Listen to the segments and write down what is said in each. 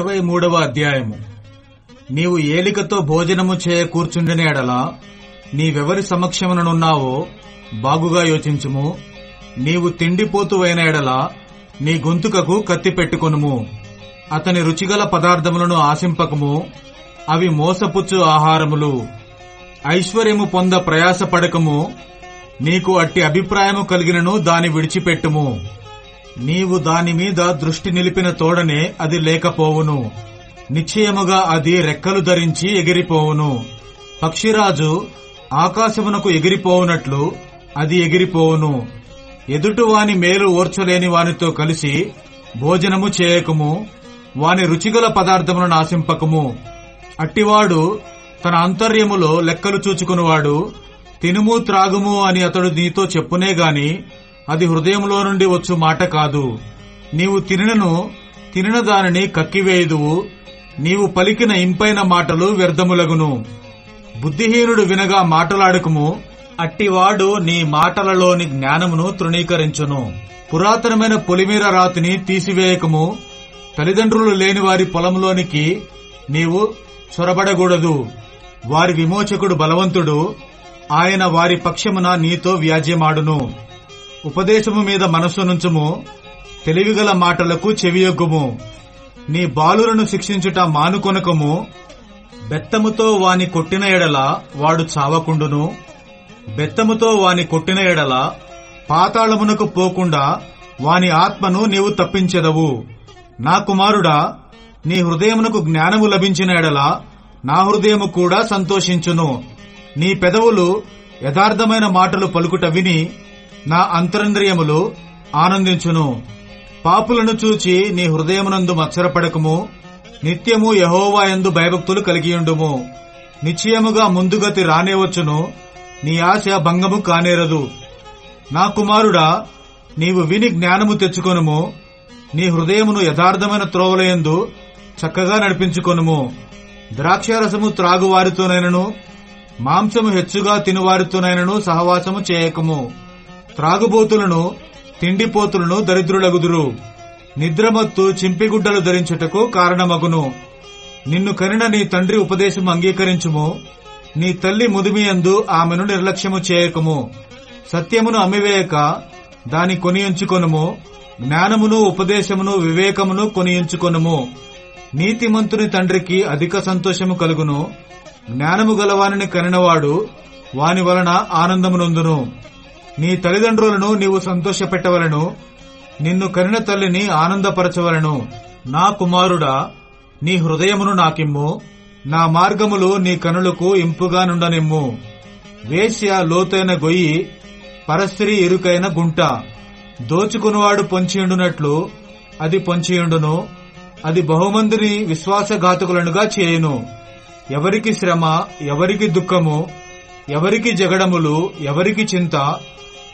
ఇరవై మూడవ అధ్యాయము. నీవు ఏలికతో భోజనము చేయ కూర్చుండినేడలా నీవెవరి సమక్షముననున్నావో బాగుగా యోచించుము. నీవు తిండిపోతువైన ఎడల నీ గొంతుకకు కత్తి పెట్టుకొనుము. అతని రుచిగల పదార్థములను ఆశింపకము. అవి మోసపుచ్చు ఆహారములు. ఐశ్వర్యము పొంద ప్రయాసపడకము. నీకు అట్టి అభిప్రాయము కలిగినను దాని విడిచిపెట్టుము. నీవు దాని మీద దృష్టి నిలిపిన తోడనే అది లేకపోవును. నిశ్చయముగా అది రెక్కలు ధరించి ఎగిరిపోవును. పక్షిరాజు ఆకాశమునకు ఎగిరిపోవునట్లు అది ఎగిరిపోవును. ఎదుటివాని మేలు ఓర్చలేని వానితో కలిసి భోజనము చేయకము వాని రుచిగల పదార్థములను ఆశింపకము అట్టివాడు తన అంతర్యములో లెక్కలు చూచుకునివాడు తినుము త్రాగుము అని అతడు నీతో చెప్పునే గాని అది హృదయంలో నుండి వచ్చు మాట కాదు. నీవు తినను తినిన దానిని కక్కివేయుదువు. నీవు పలికిన ఇంపైన మాటలు వ్యర్థములగును. బుద్ధిహీనుడు వినగా మాటలాడకము అట్టివాడు నీ మాటలలోని జ్ఞానమును తృణీకరించును. పురాతనమైన పొలిమీర రాతిని తీసివేయకము తల్లిదండ్రులు లేని వారి పొలంలోనికి నీవు చొరబడకూడదు వారి విమోచకుడు బలవంతుడు ఆయన వారి పక్షమున నీతో వ్యాజ్యమాడును. ఉపదేశము మీద మనస్సు నుంచుము తెలివిగల మాటలకు చెవియొగ్గుము నీ బాలులను శిక్షించుట మానుకొనకము. బెత్తముతో వాని కొట్టిన ఎడల వాడు చావకుండును. బెత్తముతో వాని కొట్టిన ఎడల పాతాళమునకు పోకుండా వాని ఆత్మను నీవు తప్పించెదవు. నా కుమారుడా నీ హృదయమునకు జ్ఞానము లభించిన ఎడల నా హృదయము కూడా సంతోషించును. నీ పెదవులు యథార్థమైన మాటలు పలుకుట విని నా అంతరంద్రియములు ఆనందించును. పాపులను చూచి నీ హృదయమునందు మత్సరపడకము. నిత్యము యహోవా యందు భయభక్తులు కలిగియుండుము. నిశ్చయముగా ముందుగతి రానేవచ్చును. నీ ఆశ భంగము కానేరదు. నా కుమారుడా నీవు విని జ్ఞానము తెచ్చుకొనుము. నీ హృదయమును యథార్థమైన త్రోవలయందు చక్కగా నడిపించుకొనుము. ద్రాక్షారసము త్రాగువారితోనైనను మాంసము హెచ్చుగా తినువారితోనైనను సహవాసము చేయకము. త్రాగుబోతులను తిండిపోతులను దరిద్రులగుదురు. నిద్రమత్తు చింపిగుడ్డలు ధరించుటకు కారణమగును. నిన్ను కనిన నీ తండ్రి ఉపదేశం అంగీకరించుము. నీ తల్లి ముదిమియందు ఆమెను నిర్లక్ష్యము చేయకము. సత్యమును అమ్మివేయక దాని కొనియంచుకొనుము. జ్ఞానమును ఉపదేశమును వివేకమును కొనియంచుకొనుము. నీతిమంతుని తండ్రికి అధిక సంతోషము కలుగును. జ్ఞానము గలవానిని కనినవాడు వాని వలన ఆనందమునందును నీ తల్లిదండ్రులను నీవు సంతోషపెట్టవలను నిన్ను కనిన తల్లిని ఆనందపరచవలను. నా కుమారుడా నీ హృదయమును నాకిమ్ము నా మార్గములు నీ కనులకు ఇంపుగా నుండనిమ్ము. వేశ్య లోతైన గొయ్యి పరస్త్రీ ఇరుకైన గుంట. దోచుకునివాడు పొంచియుండునట్లు అది పొంచియుండును అది బహుమందిని విశ్వాసఘాతకులనుగా చేయును. ఎవరికి శ్రమ ఎవరికి దుఃఖము ఎవరికి జగడములు ఎవరికి చింత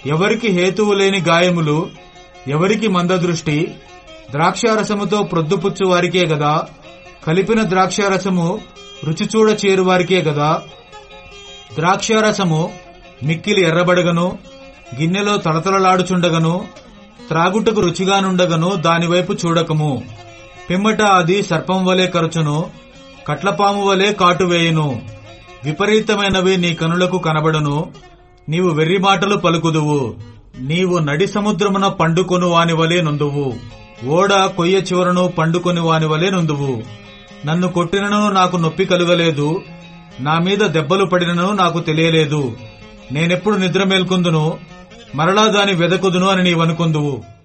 ఎవరికి హేతువు లేని గాయములు ఎవరికి మందదృష్టి ద్రాక్షారసముతో ప్రొద్దుపుచ్చు వారికే గదా కలిపిన ద్రాక్షారసము రుచిచూడ చేరువారికే గదా ద్రాక్షారసము మిక్కిలి ఎర్రబడగను గిన్నెలో తడతలలాడుచుండగను త్రాగుటకు రుచిగానుండగను దానివైపు చూడకము. పిమ్మట అది సర్పం వలె కరచును కట్లపాము వలె కాటువేయును విపరీతమైనవి నీ కనులకు కనబడును నీవు వెర్రి మాటలు పలుకుదువు. నీవు నడి సముద్రమున పండుకొను వాని వలె నుందువు. ఓడ కొయ్య చివరను పండుకొని వాని వలె నుందువు. నన్ను కొట్టినను నాకు నొప్పి కలుగలేదు. నా మీద దెబ్బలు పడినను నాకు తెలియలేదు. నేనెప్పుడు నిద్ర మేల్కొందును? మరలా దాని వెదకుదును అని నీవనుకుందువు.